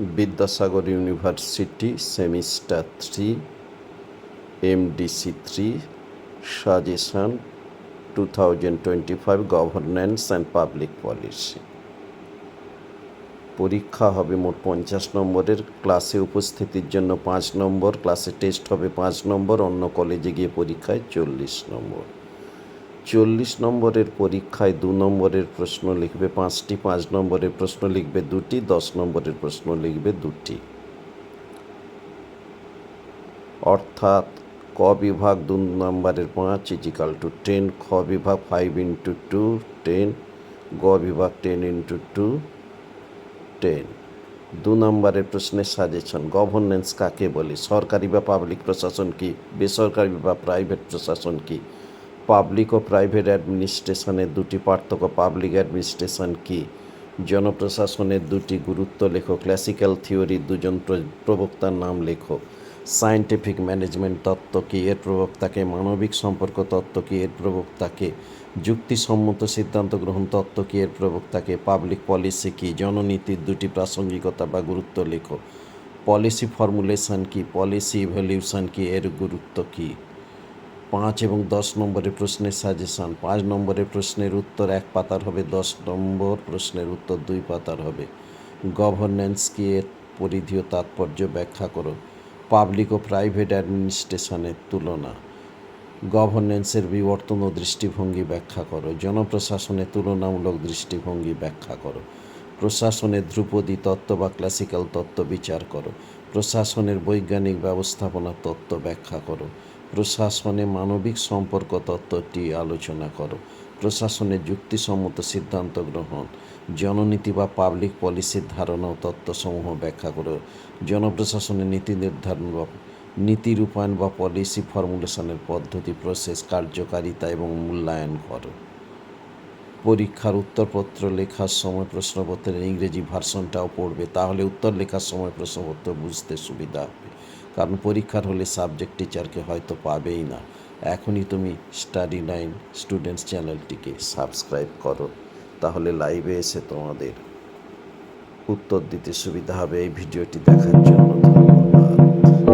Vidyasagar university semester three, MDC three suggestion two thousand twenty five governance and public policy. পরীক্ষা হবে মোট পঞ্চাশ নম্বরের। ক্লাসে উপস্থিতির জন্য পাঁচ নম্বর, ক্লাসে টেস্ট হবে পাঁচ নম্বর, অন্য কলেজে গিয়ে পরীক্ষায় চল্লিশ নম্বর। চল্লিশ নম্বরের পরীক্ষায় দু নম্বরের প্রশ্ন লিখবে পাঁচটি, পাঁচ নম্বরের প্রশ্ন লিখবে দুটি, দশ নম্বরের প্রশ্ন লিখবে দুটি। অর্থাৎ ক বিভাগ দু নম্বরের পাঁচ ইজিক্যাল টু টেন, খ বিভাগ ফাইভ ইন্টু টু টেন, গ বিভাগ টেন ইন্টু টু টেন। দু নম্বরের প্রশ্নের সাজেশন, গভর্নেন্স কাকে বলে? সরকারি বা পাবলিক প্রশাসন কি? বেসরকারি বা প্রাইভেট প্রশাসন কি? পাবলিক ও প্রাইভেট অ্যাডমিনিস্ট্রেশনের দুটি পার্থক্য। পাবলিক অ্যাডমিনিস্ট্রেশন কি? জনপ্রশাসনের দুটি গুরুত্ব লেখো ক্লাসিক্যাল থিওরির দুজন প্র- প্রবক্তার নাম লেখো সায়েন্টিফিক ম্যানেজমেন্ট তত্ত্ব কি? এর প্রবক্তাকে মানবিক সম্পর্ক তত্ত্ব কি? এর প্রবক্তাকে যুক্তিসম্মত সিদ্ধান্ত গ্রহণ তত্ত্ব কি? এর প্রবক্তাকে পাবলিক পলিসি কি? জননীতির দুটি প্রাসঙ্গিকতা বা গুরুত্ব লেখো পলিসি ফর্মুলেশন কি? পলিসি ইভ্যালিউশন কি? এর গুরুত্ব কি? পাঁচ এবং দশ নম্বরের প্রশ্নের সাজেশান পাঁচ নম্বরের প্রশ্নের উত্তর এক পাতার হবে, দশ নম্বর প্রশ্নের উত্তর দুই পাতার হবে। গভর্নেন্স কি এর পরিধি ও তাৎপর্য ব্যাখ্যা করো। পাবলিক ও প্রাইভেট অ্যাডমিনিস্ট্রেশনের তুলনা। গভর্নেন্সের বিবর্তন ও দৃষ্টিভঙ্গি ব্যাখ্যা করো। জনপ্রশাসনের তুলনামূলক দৃষ্টিভঙ্গি ব্যাখ্যা করো। প্রশাসনের ধ্রুপদী তত্ত্ব বা ক্লাসিক্যাল তত্ত্ব বিচার করো। প্রশাসনের বৈজ্ঞানিক ব্যবস্থাপনা তত্ত্ব ব্যাখ্যা করো। প্রশাসনে মানবিক সম্পর্ক তত্ত্বটি আলোচনা করো। প্রশাসনের যুক্তিসম্মত সিদ্ধান্ত গ্রহণ। জননীতি বা পাবলিক পলিসির ধারণা ও তত্ত্বসমূহ ব্যাখ্যা করো। জনপ্রশাসনের নীতি নির্ধারণ বা নীতি রূপায়ণ বা পলিসি ফর্মুলেশনের পদ্ধতি প্রসেস কার্যকারিতা এবং মূল্যায়ন করো। পরীক্ষার উত্তরপত্র লেখার সময় প্রশ্নপত্রের ইংরেজি ভার্সনটাও পড়বে। তাহলে উত্তর লেখার সময় প্রশ্নপত্র বুঝতে সুবিধা হবে। কারণ পরীক্ষার হলে সাবজেক্ট টিচারকে হয়তো পাবেই না। এখনই তুমি স্টাডি নাইন স্টুডেন্টস চ্যানেলটিকে সাবস্ক্রাইব করো, তাহলে লাইভে এসে তোমাদের উত্তর দিতে সুবিধা হবে। এই ভিডিওটি দেখার জন্য ধন্যবাদ।